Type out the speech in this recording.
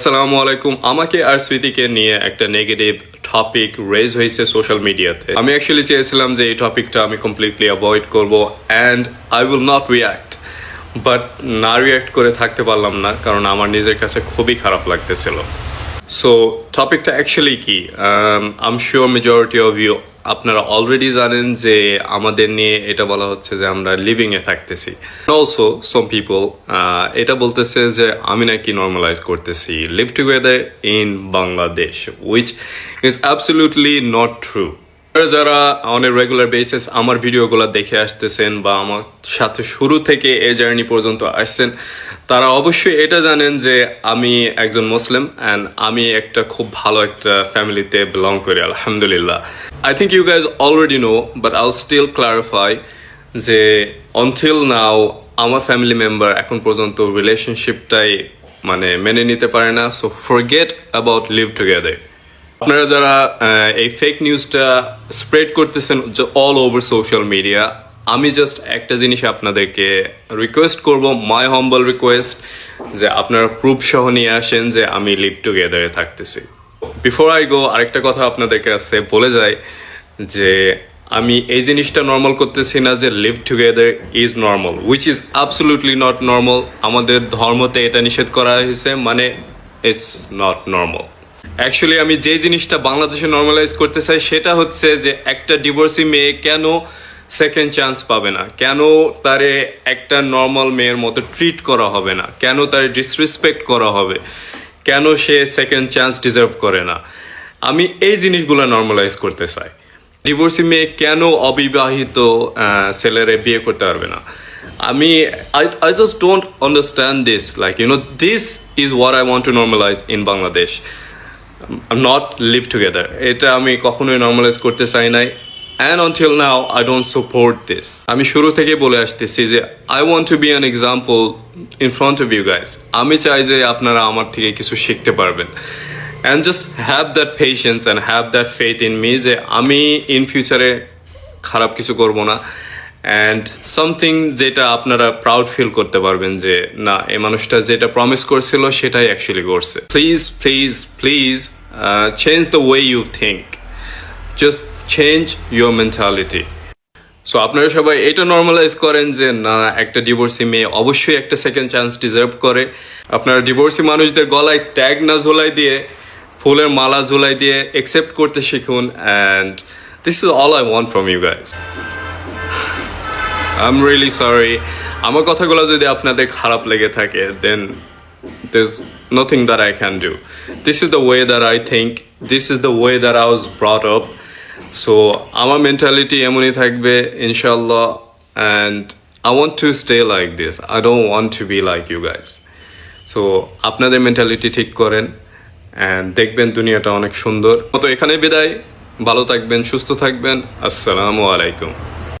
আসসালামু আলাইকুম। আমাকে আর স্মৃতিকে নিয়ে একটা নেগেটিভ টপিক রেজ হয়েছে সোশ্যাল মিডিয়াতে আমি অ্যাকচুয়ালি চেয়েছিলাম যে এই টপিকটা আমি কমপ্লিটলি অ্যাভয়েড করব and I will not react but না রিয়াক্ট করে থাকতে পারলাম না, কারণ আমার নিজের কাছে খুবই খারাপ লাগতেছিল। সো টপিকটা অ্যাকচুয়ালি কি? I'm sure majority of you আপনারা অলরেডি জানেন যে আমাদের নিয়ে এটা বলা হচ্ছে যে আমরা লিভিং এ থাকতেছি অলসো সম পিপল এটা বলতেছে যে আমি নাকি নর্মালাইজ করতেছি live together in Bangladesh which is absolutely not true যারা অন এ রেগুলার বেসিস আমার ভিডিওগুলো দেখে আসতেছেন বা আমার সাথে শুরু থেকে এই জার্নি পর্যন্ত আসছেন, তারা অবশ্যই এটা জানেন যে আমি একজন মুসলিম অ্যান্ড আমি একটা খুব ভালো একটা ফ্যামিলিতে বিলং করি, আলহামদুলিল্লাহ। I think you guys already know but I'll still clarify যে অনটিল নাও আমার ফ্যামিলি মেম্বার এখন পর্যন্ত রিলেশনশিপটাই মানে মেনে নিতে পারে না so forget about live together আপনারা যারা এই ফেক নিউজটা স্প্রেড করতেছেন অল ওভার সোশ্যাল মিডিয়া আমি জাস্ট একটা জিনিস আপনাদেরকে রিকোয়েস্ট করব মাই হম্বল রিকোয়েস্ট যে আপনারা প্রুফ সহ নিয়ে আসেন যে আমি লিভ টুগেদারে থাকতেছি। বিফোর আই গো আরেকটা কথা আপনাদের কাছে বলে যাই, যে আমি এই জিনিসটা নর্মাল করতেছি না যে live together is normal which is absolutely not normal আমাদের ধর্মতে এটা নিষেধ করা হয়েছে মানে ইটস নট নর্মাল অ্যাকচুয়ালি আমি যে জিনিসটা বাংলাদেশে নর্মালাইজ করতে চাই, সেটা হচ্ছে যে একটা ডিভোর্সি মেয়ে কেন সেকেন্ড চান্স পাবে না? কেন তারে একটা নর্মাল মেয়ের মতো ট্রিট করা হবে না? কেন তার ডিসরেসপেক্ট করা হবে? কেন সে সেকেন্ড চান্স ডিজার্ভ করে না? আমি এই জিনিসগুলো নর্মালাইজ করতে চাই। ডিভোর্সি মেয়ে কেন অবিবাহিত ছেলেরে বিয়ে করতে পারবে না? আমি I I just don't understand this like you know this is what I want to normalise in Bangladesh not live together এটা আমি কখনোই নর্মালাইজ করতে চাই নাই। And until now I don't support this আমি শুরু থেকে বলে আসতেছি যে I want to be an example in front of you guys আমি চাই যে আপনারা আমার থেকে কিছু শিখতে পারবেন। And just have that patience and have that faith in me যে, আমি ইন ফিউচারে খারাপ কিছু করব না। অ্যান্ড সামথিং যেটা আপনারা প্রাউড ফিল করতে পারবেন যে, না এই মানুষটা যেটা প্রমিস করছিল, সেটাই অ্যাকচুয়ালি করছে। Please please please change the way you think just change your mentality so আপনারা সবাই এটা নর্মালাইজ করেন যে, না, একটা ডিভোর্সি মেয়ে অবশ্যই একটা সেকেন্ড চান্স ডিজার্ভ করে। আপনারা ডিভোর্সি মানুষদের গলায় ট্যাগ না ঝোলাই দিয়ে, ফুলের মালা ঝোলাই দিয়ে একসেপ্ট করতে শিখুন। And this is all I want from you guys I am really sorry আমার কথাগুলো যদি আপনাদের খারাপ লেগে থাকে then there's nothing that I can do. This is the way that I think. This is the way that I was brought up. So, আমার mentality এমনই থাকবে ইনশাল্লাহ and I want to stay like this I don't want to be like you guys so আপনাদের mentality ঠিক করেন and দেখবেন দুনিয়াটা অনেক সুন্দর তো এখানে বিদায় ভালো থাকবেন, সুস্থ থাকবেন আসসালামু আলাইকুম